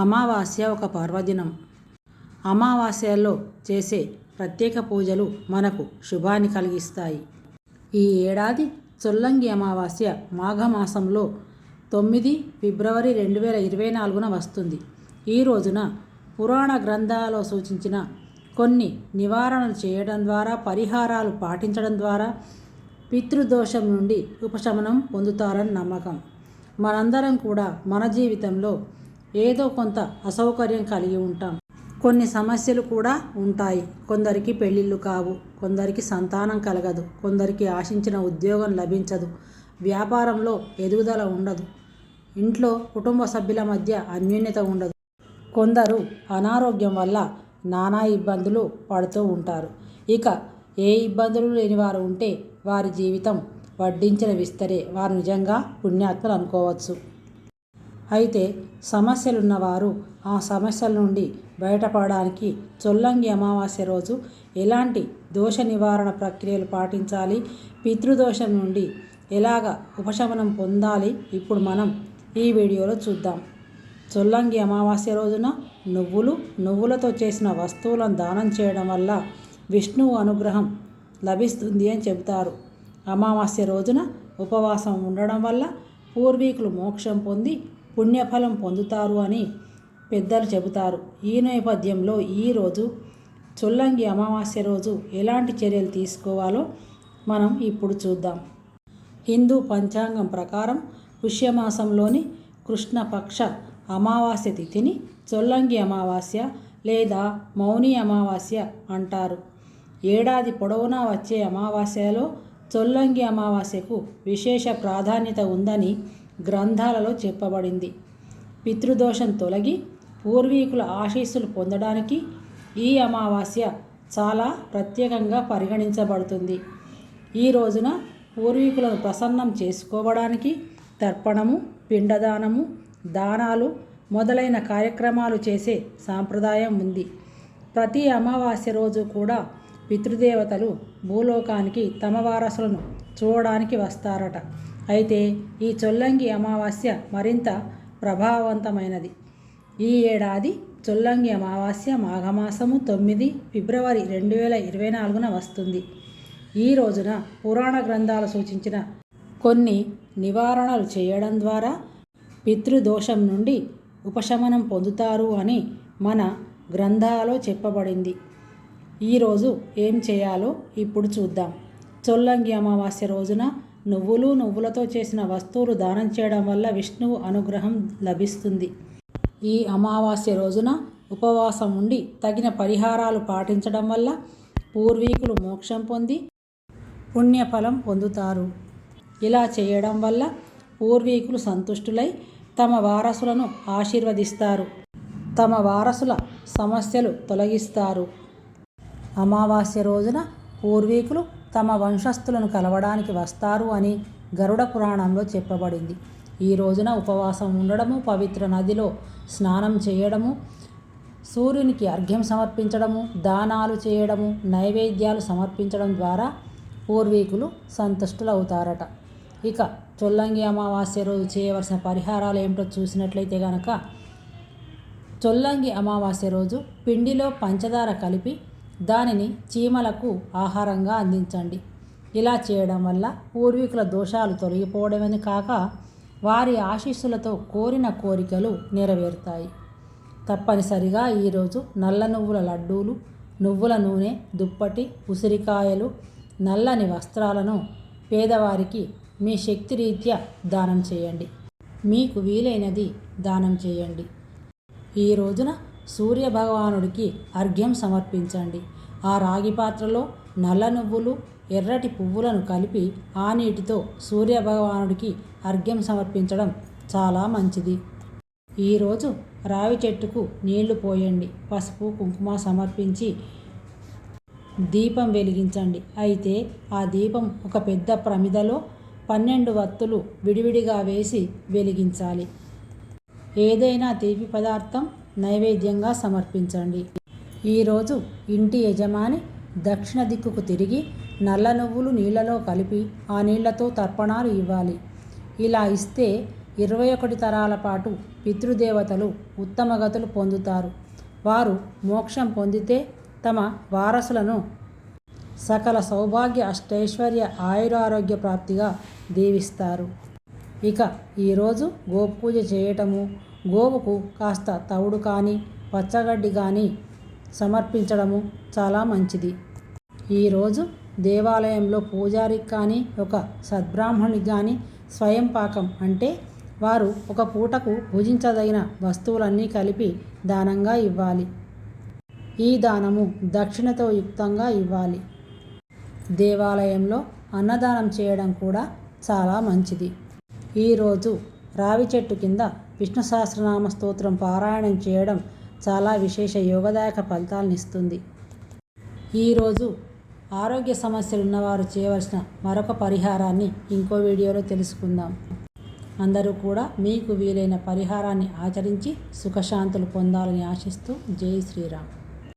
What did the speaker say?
అమావాస్య ఒక పర్వదినం. అమావాస్యలో చేసే ప్రత్యేక పూజలు మనకు శుభాన్ని కలిగిస్తాయి. ఈ ఏడాది చొల్లంగి అమావాస్య మాఘమాసంలో తొమ్మిది ఫిబ్రవరి రెండు వేల ఇరవై నాలుగున వస్తుంది. ఈ రోజున పురాణ గ్రంథాలలో సూచించిన కొన్ని నివారణలు చేయడం ద్వారా పరిహారాలు పాటించడం ద్వారా పితృదోషం నుండి ఉపశమనం పొందుతారని నమ్మకం. మనందరం కూడా మన జీవితంలో ఏదో కొంత అసౌకర్యం కలిగి ఉంటాం. కొన్ని సమస్యలు కూడా ఉంటాయి. కొందరికి పెళ్ళిళ్ళు కావు. కొందరికి సంతానం కలగదు. కొందరికి ఆశించిన ఉద్యోగం లభించదు. వ్యాపారంలో ఎదుగుదల ఉండదు. ఇంట్లో కుటుంబ సభ్యుల మధ్య అన్యోన్యత ఉండదు. కొందరు అనారోగ్యం వల్ల నానా ఇబ్బందులు పడుతూ ఉంటారు. ఇక ఏ ఇబ్బందులు లేని వారు ఉంటే వారి జీవితం వడ్డించిన విస్తరే. వారు నిజంగా పుణ్యాత్మలు అనుకోవచ్చు. అయితే సమస్యలున్నవారు ఆ సమస్యల నుండి బయటపడడానికి చొల్లంగి అమావాస్య రోజు ఎలాంటి దోష నివారణ ప్రక్రియలు పాటించాలి? పితృదోషం నుండి ఎలాగ ఉపశమనం పొందాలి? ఇప్పుడు మనం ఈ వీడియోలో చూద్దాం. చొల్లంగి అమావాస్య రోజున నువ్వులు నువ్వులతో చేసిన వస్తువులను దానం చేయడం వల్ల విష్ణువు అనుగ్రహం లభిస్తుంది అని చెబుతారు. అమావాస్య రోజున ఉపవాసం ఉండడం వల్ల పూర్వీకులు మోక్షం పొంది పుణ్యఫలం పొందుతారు అని పెద్దలు చెబుతారు. ఈ నేపథ్యంలో ఈరోజు చొల్లంగి అమావాస్య రోజు ఎలాంటి చర్యలు తీసుకోవాలో మనం ఇప్పుడు చూద్దాం. హిందూ పంచాంగం ప్రకారం పుష్యమాసంలోని కృష్ణపక్ష అమావాస్య తిథిని చొల్లంగి అమావాస్య లేదా మౌని అమావాస్య అంటారు. ఏడాది పొడవునా వచ్చే అమావాస్యలో చొల్లంగి అమావాస్యకు విశేష ప్రాధాన్యత ఉందని గ్రంథాలలో చెప్పబడింది. పితృదోషం తొలగి పూర్వీకుల ఆశీస్సులు పొందడానికి ఈ అమావాస్య చాలా ప్రత్యేకంగా పరిగణించబడుతుంది. ఈ రోజున పూర్వీకులను ప్రసన్నం చేసుకోవడానికి తర్పణము పిండదానము దానాలు మొదలైన కార్యక్రమాలు చేసే సాంప్రదాయం ఉంది. ప్రతి అమావాస్య రోజు కూడా పితృదేవతలు భూలోకానికి తమ వారసులను చూడడానికి వస్తారట. అయితే ఈ చొల్లంగి అమావాస్య మరింత ప్రభావవంతమైనది. ఈ ఏడాది చొల్లంగి అమావాస్య మాఘమాసము తొమ్మిది ఫిబ్రవరి రెండు వేల ఇరవై నాలుగున వస్తుంది. ఈ రోజున పురాణ గ్రంథాలు సూచించిన కొన్ని నివారణలు చేయడం ద్వారా పితృదోషం నుండి ఉపశమనం పొందుతారు అని మన గ్రంథాలలో చెప్పబడింది. ఈరోజు ఏం చేయాలో ఇప్పుడు చూద్దాం. చొల్లంగి అమావాస్య రోజున నువ్వులు నువ్వులతో చేసిన వస్తువులు దానం చేయడం వల్ల విష్ణువు అనుగ్రహం లభిస్తుంది. ఈ అమావాస్య రోజున ఉపవాసం ఉండి తగిన పరిహారాలు పాటించడం వల్ల పూర్వీకులు మోక్షం పొంది పుణ్యఫలం పొందుతారు. ఇలా చేయడం వల్ల పూర్వీకులు సంతుష్టులై తమ వారసులను ఆశీర్వదిస్తారు. తమ వారసుల సమస్యలు తొలగిస్తారు. అమావాస్య రోజున పూర్వీకులు తమ వంశస్థులను కలవడానికి వస్తారు అని గరుడ పురాణంలో చెప్పబడింది. ఈ రోజున ఉపవాసం ఉండడము పవిత్ర నదిలో స్నానం చేయడము సూర్యునికి అర్ఘ్యం సమర్పించడము దానాలు చేయడము నైవేద్యాలు సమర్పించడం ద్వారా పూర్వీకులు సంతుష్టులవుతారట. ఇక చొల్లంగి అమావాస్య రోజు చేయవలసిన పరిహారాలు ఏమిటో చూసినట్లయితే కనుక చొల్లంగి అమావాస్య రోజు పిండిలో పంచదార కలిపి దానిని చీమలకు ఆహారంగా అందించండి. ఇలా చేయడం వల్ల పూర్వీకుల దోషాలు తొలగిపోవడమని కాక వారి ఆశీస్సులతో కోరిన కోరికలు నెరవేరుతాయి. తప్పనిసరిగా ఈరోజు నల్ల నువ్వుల లడ్డూలు నువ్వుల నూనె దుప్పటి ఉసిరికాయలు నల్లని వస్త్రాలను పేదవారికి మీ శక్తి రీత్యా దానం చేయండి. మీకు వీలైనది దానం చేయండి. ఈ రోజున సూర్య భగవానుడికి అర్ఘ్యం సమర్పించండి. ఆ రాగి పాత్రలో నల్ల నువ్వులు ఎర్రటి పువ్వులను కలిపి ఆ నీటితో సూర్య భగవానుడికి అర్ఘ్యం సమర్పించడం చాలా మంచిది. ఈరోజు రావి చెట్టుకు నీళ్ళు పోయండి. పసుపు కుంకుమ సమర్పించి దీపం వెలిగించండి. అయితే ఆ దీపం ఒక పెద్ద ప్రమిదలో పన్నెండు వత్తులు విడివిడిగా వేసి వెలిగించాలి. ఏదైనా తీపి పదార్థం నైవేద్యంగా సమర్పించండి. ఈరోజు ఇంటి యజమాని దక్షిణ దిక్కుకు తిరిగి నల్ల నువ్వులు నీళ్ళలో కలిపి ఆ నీళ్ళతో తర్పణాలు ఇవ్వాలి. ఇలా ఇస్తే ఇరవై ఒకటి తరాల పాటు పితృదేవతలు ఉత్తమగతులు పొందుతారు. వారు మోక్షం పొందితే తమ వారసులను సకల సౌభాగ్య అష్టైశ్వర్య ఆయురారోగ్య ప్రాప్తిగా దీవిస్తారు. ఇక ఈరోజు గోపూజ చేయటము గోవుకు కాస్త తవుడు కానీ పచ్చగడ్డి కానీ సమర్పించడము చాలా మంచిది. ఈరోజు దేవాలయంలో పూజారికి కానీ ఒక సద్బ్రాహ్మణికి కానీ స్వయం పాకం అంటే వారు ఒక పూటకు భుజించదగిన వస్తువులన్నీ కలిపి దానంగా ఇవ్వాలి. ఈ దానము దక్షిణతో యుక్తంగా ఇవ్వాలి. దేవాలయంలో అన్నదానం చేయడం కూడా చాలా మంచిది. ఈరోజు రావి చెట్టు కింద విష్ణు సహస్రనామ స్తోత్రం పారాయణం చేయడం చాలా విశేష యోగదాయక ఫలితాలను ఇస్తుంది. ఈరోజు ఆరోగ్య సమస్యలు ఉన్నవారు చేయవలసిన మరొక పరిహారాన్ని ఇంకో వీడియోలో తెలుసుకుందాం. అందరూ కూడా మీకు వీలైన పరిహారాన్ని ఆచరించి సుఖశాంతులు పొందాలని ఆశిస్తూ జై శ్రీరామ్.